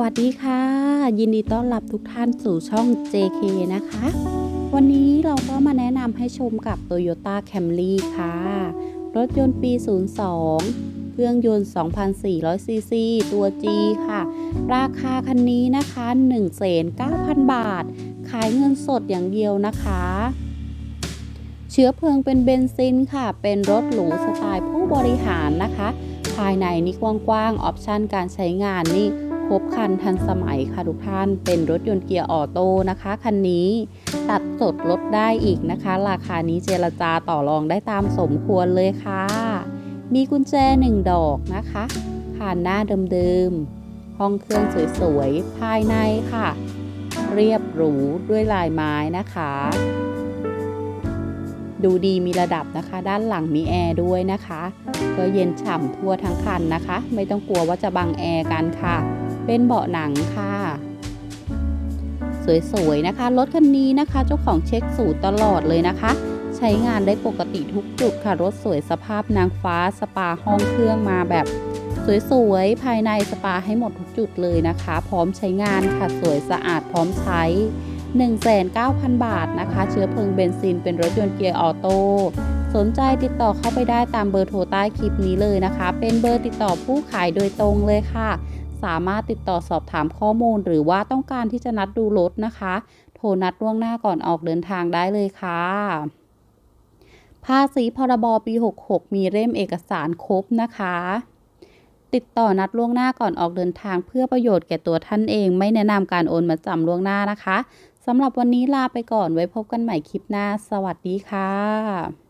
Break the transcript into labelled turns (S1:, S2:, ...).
S1: วัสดีค่ะ ยินดีต้อนรับทุกท่านสู่ช่อง JK นะคะ วันนี้เราก็มาแนะนำให้ชมกับ Toyota Camry ค่ะ รถยนต์ปี 02 เครื่องยนต์ 2,400 ซีซี ตัว G ค่ะ ราคาคันนี้นะคะ1,900,000บาท ขายเงินสดอย่างเดียวนะคะ เชื้อเพลิงเป็นเบนซินค่ะ เป็นรถหรูสไตล์ผู้บริหารนะคะ ภายในนี่กว้างๆ ออปชันการใช้งานนี่ ครบคันทันสมัยค่ะทุกท่านเป็นรถยนต์เกียร์ออโต้นะคะคันนี้ตัดสดลดได้อีกนะคะ ราคานี้เจรจาต่อรองได้ตามสมควรเลยค่ะ มีกุญแจหนึ่งดอกนะคะผ่านหน้าเดิมๆห้องเครื่องสวยๆภายในค่ะ เรียบหรูด้วยลายไม้นะคะ ดูดีมีระดับนะคะ ด้านหลังมีแอร์ด้วยนะคะ ก็เย็นฉ่ำทั่วทั้งคันนะคะ ไม่ต้องกลัวว่าจะบังแอร์กันค่ะ เป็นเบาะหนังค่ะ สวยๆนะคะ รถคันนี้นะคะ เจ้าของเช็คสูตรตลอดเลยนะคะ ใช้งานได้ปกติทุกจุดค่ะ รถสวยสภาพนางฟ้าสปาห้องเครื่องมาแบบสวยๆ ภายในสปาให้หมดทุกจุดเลยนะคะ พร้อมใช้งานค่ะ สวยสะอาดพร้อมใช้ 19,000 บาทนะคะ เชื้อเพลิงเบนซินเป็นรถยนต์เกียร์ออโต้สนใจติดต่อเข้าไปได้ตามเบอร์โทรใต้คลิปนี้เลยนะคะ เป็นเบอร์ติดต่อผู้ขายโดยตรงเลยค่ะ สามารถติดต่อสอบถามข้อมูล หรือว่าต้องการที่จะนัดดูรถนะคะ โทรนัดล่วงหน้าก่อนออกเดินทางได้เลยค่ะภาษีพรบปี 66 มีเล่มเอกสารครบนะคะ ติดต่อนัดล่วงหน้าก่อนออกเดินทางเพื่อประโยชน์แก่ตัวท่านเอง ไม่แนะนำการโอนมาจำล่วงหน้านะคะสำหรับวันนี้ลาไปก่อนไว้พบกันใหม่คลิปหน้า สวัสดีค่ะ